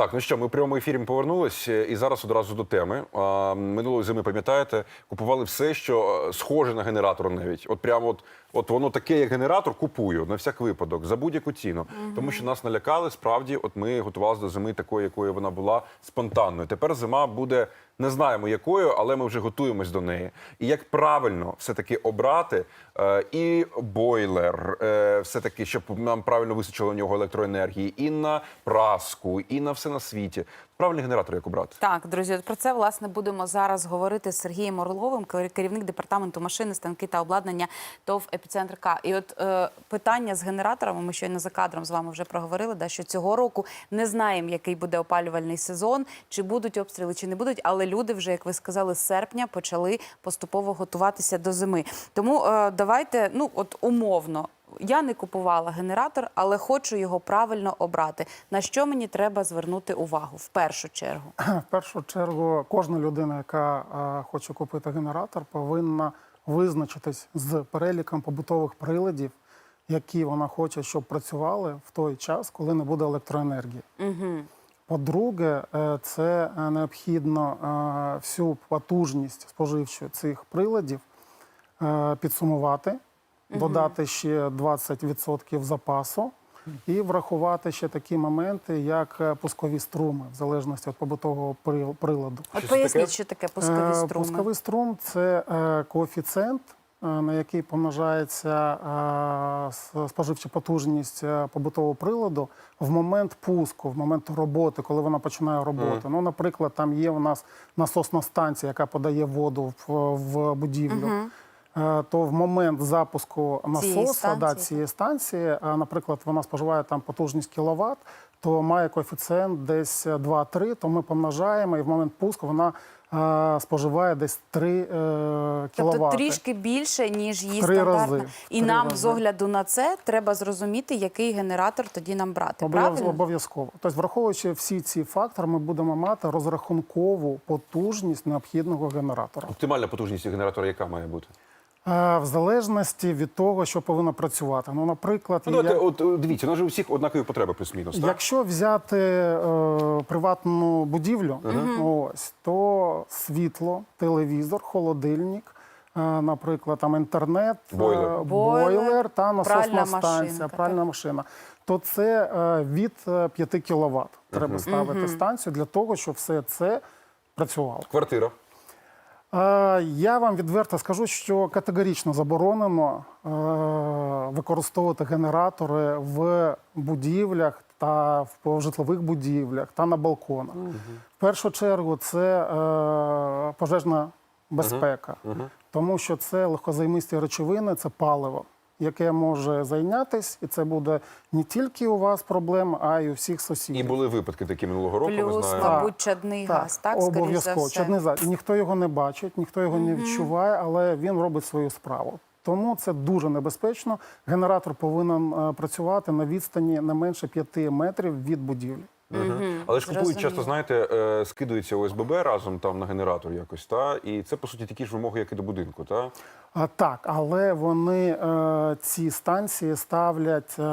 Так, ну що, ми в прямому ефірі повернулись е, і зараз одразу до теми. Минулої зими, пам'ятаєте, купували все, що е, схоже на генератор навіть. От прямо от, от воно таке, як генератор, купую на всяк випадок, за будь-яку ціну. Тому що нас налякали, справді, от ми готувалися до зими такої, якою вона була спонтанною. Тепер зима буде. Не знаємо якою, але ми вже готуємось до неї. І як правильно все-таки обрати е, і бойлер, е, все-таки, щоб нам правильно вистачило у нього електроенергії, і на праску, і на все на світі. Правильний генератор як обрати? Так, друзі, про це власне будемо зараз говорити з Сергієм Орловим, кер- керівник департаменту машини, станки та обладнання ТОВ «Епіцентр К». І от е, питання з генераторами, ми щойно за кадром з вами вже проговорили, да, що цього року не знаємо, який буде опалювальний сезон, чи будуть обстріли, чи не будуть. Але люди вже, як ви сказали, з серпня почали поступово готуватися до зими. Тому е, давайте, ну от умовно. Я не купувала генератор, але хочу його правильно обрати. На що мені треба звернути увагу в першу чергу? В першу чергу, кожна людина, яка е, хоче купити генератор, повинна визначитись з переліком побутових приладів, які вона хоче, щоб працювали в той час, коли не буде електроенергії. Угу. По-друге, е, це е, необхідно е, всю потужність споживчу цих приладів е, підсумувати, додати ще 20% запасу. І врахувати ще такі моменти, як е, пускові струми, в залежності від побутового приладу. От поясніть, що таке пускові Е, струми. Пусковий струм це е, коефіцієнт, на який помножається споживча потужність побутового приладу в момент пуску, в момент роботи, коли вона починає роботу. Ну, наприклад, там є у нас насосна станція, яка подає воду в, будівлю. То в момент запуску Цієї насоса да, цієї станції, е, наприклад, вона споживає там потужність кіловат, то має коефіцієнт десь 2-3, то ми помножаємо, і в момент пуску вона е, споживає десь 3 е, Тобто трішки більше, ніж її стандартна. рази. І Три нам рази. з огляду на це треба зрозуміти, який генератор тоді нам брати. Обов'язково. Тобто, враховуючи всі ці фактори, ми будемо мати розрахункову потужність необхідного генератора. Оптимальна потужність генератора, яка має бути? Е, В залежності від того, що повинно працювати. Ну, наприклад, Ну, я- от е, дивіться, у нас же у всіх однакові потреби плюс-мінус. Так? Якщо взяти е, приватну будівлю, ось то світло, телевізор, холодильник, е, наприклад, там інтернет, е, Бойлер. бойлер та насосна станція, пральна машина, то це е, від е, 5 кВт. Треба ставити станцію для того, щоб все це працювало. Квартира. Я вам відверто скажу, що категорично заборонено е, використовувати генератори в будівлях та в житлових будівлях та на балконах. В першу чергу це е, пожежна безпека, тому що це легкозаймисті речовини, це паливо. Яке може зайнятись, і це буде не тільки у вас проблема, а й у всіх сусідів. І були випадки такі минулого року. ми Плюс, знаємо. мабуть, чадний газ, так? Скоріш за обов'язково. все. Чадний газ. Ніхто його не бачить, ніхто його не відчуває, але він робить свою справу. Тому це дуже небезпечно. Генератор повинен е, працювати на відстані не менше 5 метрів від будівлі. Але ж купують часто, знаєте, е, скидується ОСББ разом там на генератор якось, та? І це по суті такі ж вимоги, як і до будинку, та? А, так, але вони е, ці станції ставлять е, е,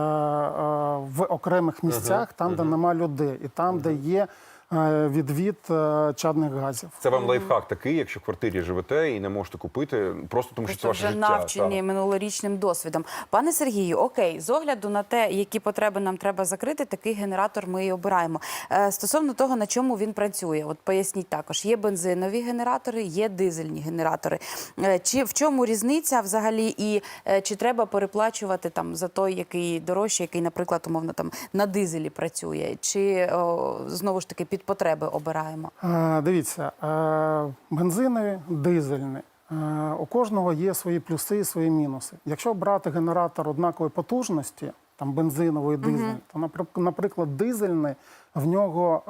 в окремих місцях, там, де нема людей, і там, де є відвід е, чадних газів. це вам лайфхак такий, якщо в квартирі живете і не можете купити, просто тому що це Просто ваше вже життя. навчені минулорічним досвідом. Пане Сергію, окей, з огляду на те, які потреби нам треба закрити, такий генератор ми і обираємо. Е, стосовно того, на чому він працює, от поясніть також: є бензинові генератори, є дизельні генератори. Е, чи в чому різниця взагалі, і е, чи треба переплачувати там за той, який дорожчий, який, наприклад, умовно там на дизелі працює, чи о, знову ж таки під потреби обираємо? Е, Дивіться, е, бензинові, дизельні. е, У кожного є свої плюси і свої мінуси. Якщо брати генератор однакової потужності, там бензиновий, дизельний, то, наприклад, дизельний, в нього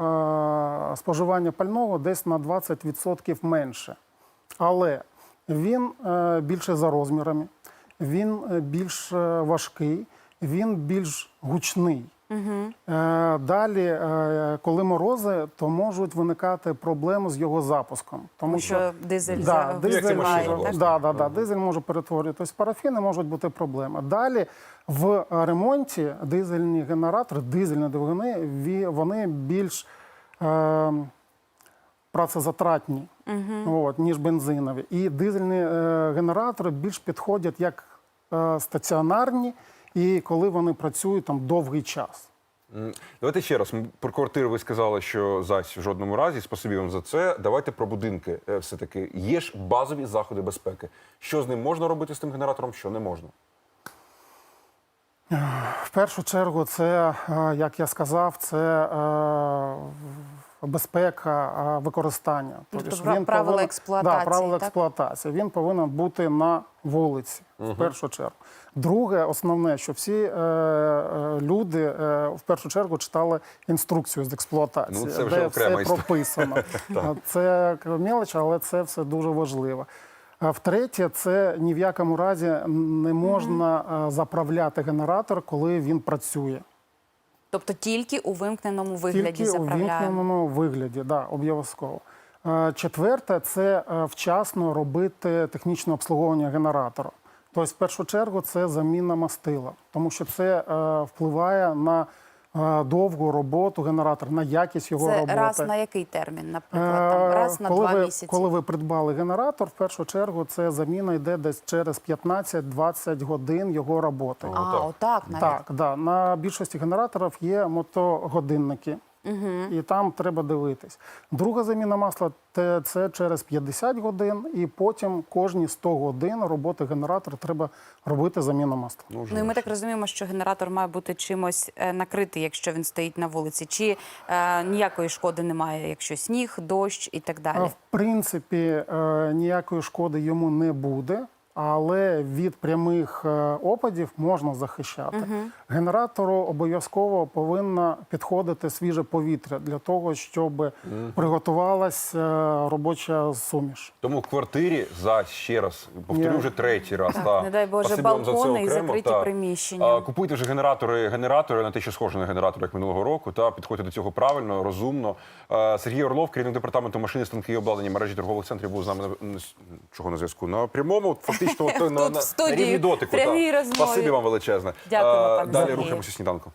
е, споживання пального десь на 20% менше. Але він е, більше за розмірами, він більш важкий, він більш гучний. Е, Далі, е, коли морози, то можуть виникати проблеми з його запуском. Тому Тому що дизель да, за- дизель, може, да, да, да, дизель може перетворюватися. Парафіни можуть бути проблеми. Далі в ремонті дизельні генератори, дизельні двигуни, вони більш е, працезатратні, от, ніж бензинові. І дизельні е, генератори більш підходять як е, стаціонарні, і коли вони працюють там довгий час. Давайте ще раз. Про квартири ви сказали, що зась в жодному разі. Спасибі вам за це. Давайте про будинки. е, Все-таки є ж базові заходи безпеки. Що з ним можна робити з тим генератором, що не можна? В першу чергу, це, е, як я сказав, це е, безпека використання. Тобто ж пра- правила експлуатації, Да, правила так? експлуатації. Він повинен бути на вулиці, в першу чергу. Друге, основне, що всі е, е, люди е, в першу чергу читали інструкцію з експлуатації, Ну, це вже де все історія. прописано. Е, це мелоч, але це все дуже важливо. А Втретє, це ні в якому разі не можна е, заправляти генератор, коли він працює. Тобто тільки у вимкненому вигляді Тільки у заправляємо. вімкненому вигляді, да, обов'язково. Е, Четверте, це е, вчасно робити технічне обслуговування генератора. Тобто, в першу чергу, це заміна мастила, тому що це е, впливає на довгу роботу генератора, на якість його Це роботи. раз на який термін, наприклад, там раз на коли два ви, місяці. Коли ви придбали генератор, в першу чергу це заміна йде десь через 15-20 годин його роботи. А, Отак. отак навіть. Так, да. на більшості генераторів є мотогодинники, і там треба дивитись. Друга заміна масла те- це через 50 годин, і потім кожні 100 годин роботи генератора треба робити заміну масла. Ну, Ну і ми так розуміємо, що генератор має бути чимось е, накритий, якщо він стоїть на вулиці, чи е, ніякої шкоди немає, якщо сніг, дощ і так далі. В принципі, е, ніякої шкоди йому не буде. Але від прямих е, опадів можна захищати. Генератору обов'язково повинно підходити свіже повітря для того, щоб приготувалась е, робоча суміш. Тому в квартирі за ще раз повторю Ні. вже третій раз. Так, та. не дай Боже, за балкони і закриті та. приміщення. А, Купуйте вже генератори, генератори на те, що схоже на генератор, як минулого року. Та підходьте до цього правильно, розумно. А, Сергій Орлов, керівник департаменту машини, станки і обладнання мережі торгових центрів, був з нами на- на- чого на зв'язку на прямому. Фактично, от, на, на, на рівні дотику. прямій розмові. Спасибі вам величезне. Дякуємо, пане Далі Сергію. рухаємося сніданку.